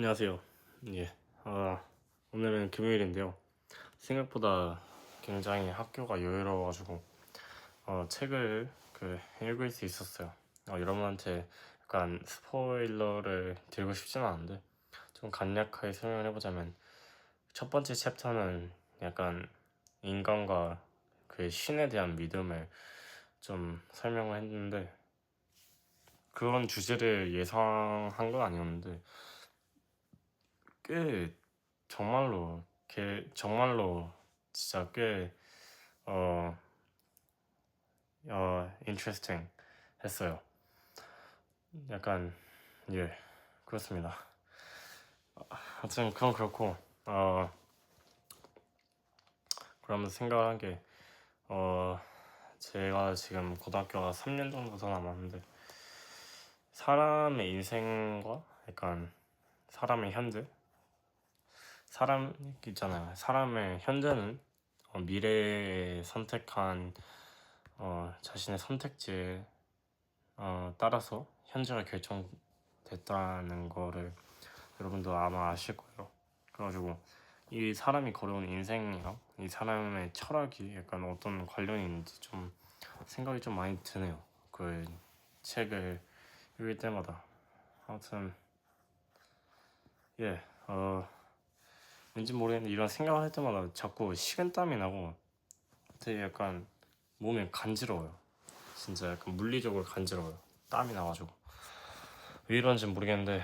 안녕하세요. 예. 아, 오늘은 금요일인데요. 생각보다 굉장히 학교가 여유로워가지고 어, 책을 그 읽을 수 있었어요. 어, 여러분한테 약간 스포일러를 드리고 싶지는 않은데 좀 간략하게 설명을 해보자면 첫 번째 챕터는 약간 인간과 그 신에 대한 믿음을 좀 설명을 했는데 그런 주제를 예상한 건 아니었는데 꽤 정말로 개 정말로 진짜 꽤 어, 어, interesting 했어요. 약간 예 그렇습니다. 하여튼 그건 그렇고 어 그러면서 생각한 게 어, 제가 지금 고등학교가 3년 정도 더 남았는데 사람의 인생과 약간 사람의 현재 사람 있잖아요. 사람의 현재는 어, 미래에 선택한 어, 자신의 선택지에 어, 따라서 현재가 결정됐다는 거를 여러분도 아마 아실 거예요. 그래가지고 이 사람이 걸어온 인생이랑 이 사람의 철학이 약간 어떤 관련이 있는지 좀 생각이 좀 많이 드네요. 그 책을 읽을 때마다 아무튼 예, 어, 왠지 모르겠는데 이런 생각을 할 때마다 자꾸 식은땀이 나고 되게 약간 몸이 간지러워요. 진짜 약간 물리적으로 간지러워요. 땀이 나가지고. 왜 이런지 모르겠는데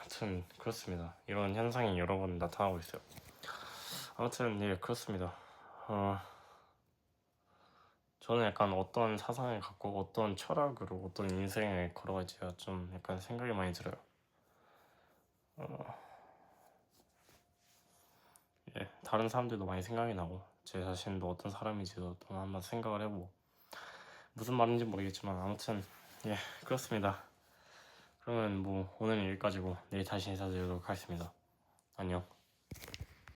아무튼 그렇습니다. 이런 현상이 여러 번 나타나고 있어요. 아무튼 예, 그렇습니다. 어, 저는 약간 어떤 사상을 갖고 어떤 철학으로 어떤 인생을 걸어갈지가 좀 약간 생각이 많이 들어요. 예, 다른 사람들도 많이 생각이 나고 제 자신도 어떤 사람인지도 또 한번 생각을 해보고 무슨 말인지 모르겠지만 아무튼 예 그렇습니다. 그러면 뭐 오늘은 여기까지고 내일 다시 인사드리도록 하겠습니다. 안녕.